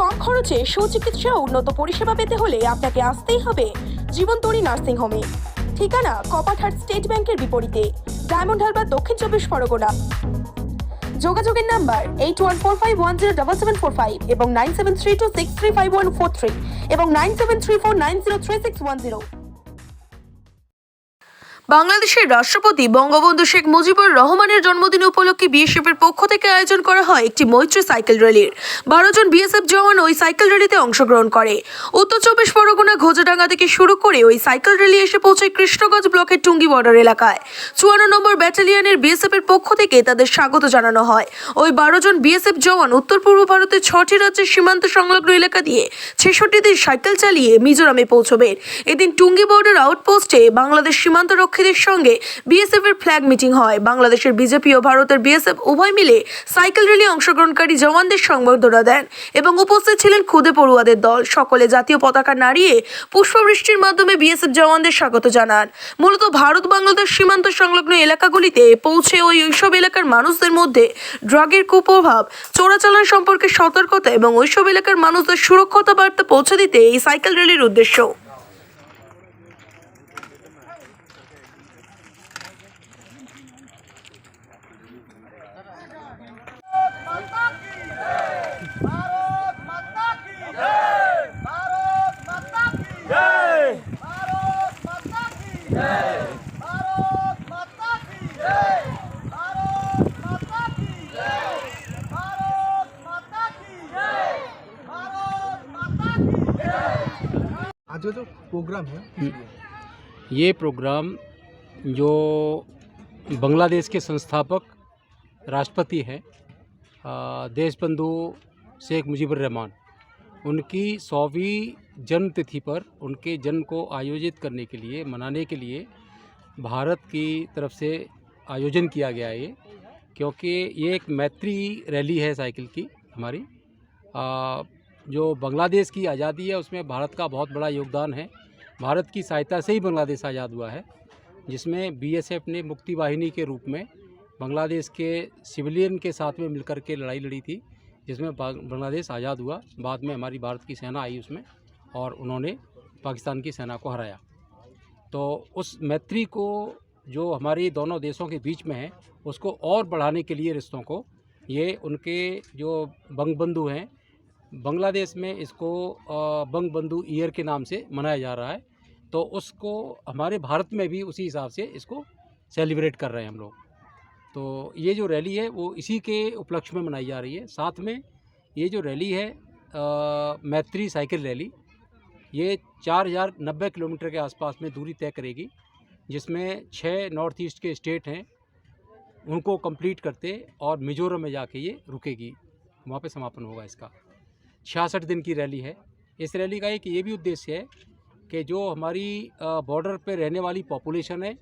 কম খরচে সুচিকিৎসা উন্নত পরিষেবা পেতে হলে আপনাকে আসতেই হবে জীবনতরী নার্সিং হোমে। ঠিকানা কপারহাট স্টেট ব্যাংকের বিপরীতে, ডায়মন্ড হারবার দক্ষিণ চব্বিশ পরগনা। যোগাযোগের number eight one four five one zero double seven four five এবং nine seven three two six three five one four three এবং nine seven three four nine zero three six one zero বাংলাদেশের রাষ্ট্রপতি বঙ্গবন্ধু শেখ মুজিবুর রহমানের জন্মদিন উপলক্ষে বিএসএফের পক্ষ থেকে আয়োজন করা হয় একটি মৈত্রী সাইকেল র্যালির। বারো জন বিএসএফ জওয়ান ওই সাইকেল র্যালিতে অংশগ্রহণ করে। উত্তর চব্বিশ পরগনা, ঘোজাডাঙ্গা থেকে শুরু করে ওই সাইকেল র্যালি এসে পৌঁছায় কৃষ্ণগঞ্জ ব্লকের টুঙ্গি বর্ডার এলাকায়। চুয়ান্ন নম্বর ব্যাটালিয়নের বিএসএফ এর পক্ষ থেকে তাদের স্বাগত জানানো হয়। ওই বারো জন বিএসএফ জওয়ান উত্তর পূর্ব ভারতের ছটি রাজ্যের সীমান্ত সংলগ্ন এলাকা দিয়ে ছেষট্টি দিন সাইকেল চালিয়ে মিজোরামে পৌঁছবেন এদিন টুঙ্গি বর্ডার আউটপোস্টে বাংলাদেশ সীমান্ত রক্ষীদের সঙ্গে বিএসএফ এর ফ্ল্যাগ মিটিং হয়। বাংলাদেশের বিজেপি ও ভারতের বিএসএফ উভয় মিলে সাইকেল র্যালি অংশগ্রহণকারী জওয়ানদের সংবর্ধনা দেন এবং উপস্থিত ছিলেন খুদে পড়ুয়াদের দল। সকলে জাতীয় পতাকা নাড়িয়ে পুষ্পবৃষ্টির মাধ্যমে বিএসএফ জওয়ানদের স্বাগত জানান। মূলত ভারত বাংলাদেশ সীমান্ত সংলগ্ন এলাকাগুলিতে পৌঁছে ওই ওইসব এলাকার মানুষদের মধ্যে ড্রাগের কুপ্রভাব, চোরাচালান সম্পর্কে সতর্কতা এবং ওইসব এলাকার মানুষদের সুরক্ষতা বার্তা পৌঁছে দিতে এই সাইকেল র্যালির উদ্দেশ্য। आज का जो प्रोग्राम है ये प्रोग्राम जो बांग्लादेश के संस्थापक राष्ट्रपति हैं अ, देशबंधु शेख मुजीबुर रहमान उनकी सौवीं जन्म तिथि पर उनके जन्म को आयोजित करने के लिए मनाने के लिए भारत की तरफ़ से आयोजन किया गया है ये क्योंकि ये एक मैत्री रैली है साइकिल की हमारी। अ, जो बांग्लादेश की आज़ादी है, उसमें भारत का बहुत बड़ा योगदान है। भारत की सहायता से ही बांग्लादेश आज़ाद हुआ है, जिसमें बीएसएफ ने मुक्ति वाहिनी के रूप में बांग्लादेश के सिविलियन के साथ में मिलकर के लड़ाई लड़ी थी, जिसमें बांग्लादेश आज़ाद हुआ। बाद में हमारी भारत की सेना आई उसमें और उन्होंने पाकिस्तान की सेना को हराया। तो उस मैत्री को जो हमारे दोनों देशों के बीच में है, उसको और बढ़ाने के लिए रिश्तों को, ये उनके जो बंगबंधु हैं बांग्लादेश में इसको अ, बंगबंधु ईयर के नाम से मनाया जा रहा है। तो उसको हमारे भारत में भी उसी हिसाब से इसको सेलिब्रेट कर रहे हैं हम लोग। तो ये जो रैली है वो इसी के उपलक्ष्य में मनाई जा रही है। साथ में ये जो रैली है मैत्री साइकिल रैली ये चार हज़ार नब्बे किलोमीटर के आसपास में दूरी तय करेगी जिसमें छः नॉर्थ ईस्ट के स्टेट हैं उनको कंप्लीट करते और मिजोरम में जाके ये रुकेगी। वहाँ पे समापन होगा इसका। छियासठ दिन की रैली है। इस रैली का एक ये भी उद्देश्य है कि जो हमारी बॉर्डर पर रहने वाली पॉपुलेशन है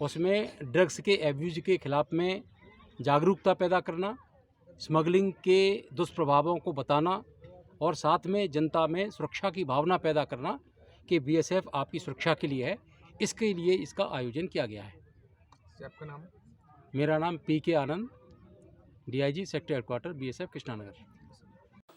उसमें ड्रग्स के एब्यूज के ख़िलाफ़ में जागरूकता पैदा करना स्मगलिंग के दुष्प्रभावों को बताना और साथ में जनता में सुरक्षा की भावना पैदा करना कि बीएसएफ आपकी सुरक्षा के लिए है। इसके लिए इसका आयोजन किया गया है। आपका नाम? मेरा नाम P K Anand DIG sector headquarter BSF Krishnanagar.